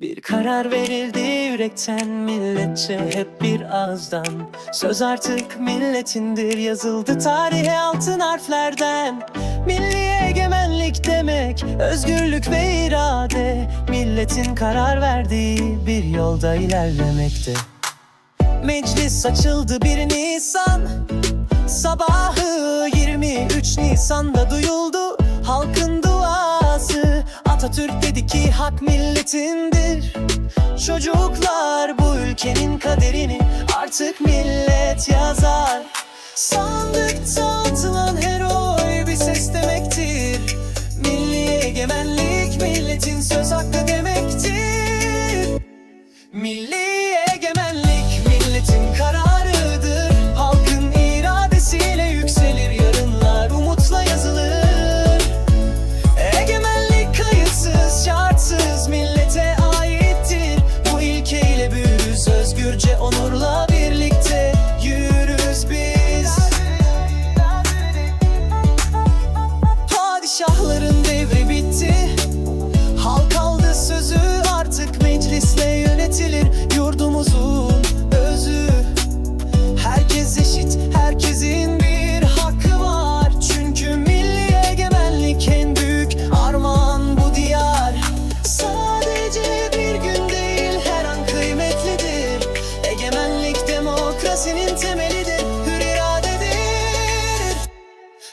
Bir karar verildi yürekten milletçe hep bir ağızdan. Söz artık milletindir yazıldı tarihe altın harflerden. Milli egemenlik demek özgürlük ve irade. Milletin karar verdiği bir yolda ilerlemekte. Meclis açıldı bir Nisan. Sabahı 23 Nisan'da duyuldu. Halkın Atatürk dedi ki hak milletindir. Çocuklar bu ülkenin kaderini artık millet yazar. Sandıkta büyürüz özgürce onurla birlikte yürürüz biz. Padişahların demokrasinin temelidir, hür iradedir.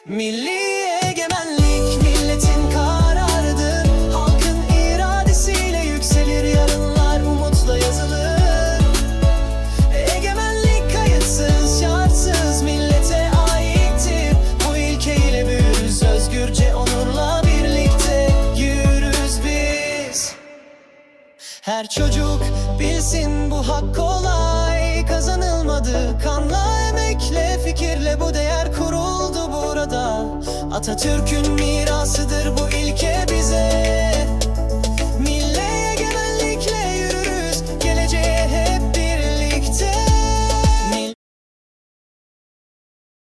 Milli egemenlik milletin kararıdır. Halkın iradesiyle yükselir yarınlar umutla yazılır. Egemenlik kayıtsız şartsız millete aittir. Bu ilkeyle büyürüz özgürce onurla birlikte yürürüz biz. Her çocuk bilsin bu hak kolay kazanılmadı. Kanla, emekle, fikirle bu değer kuruldu burada. Atatürk'ün mirasıdır bu ilke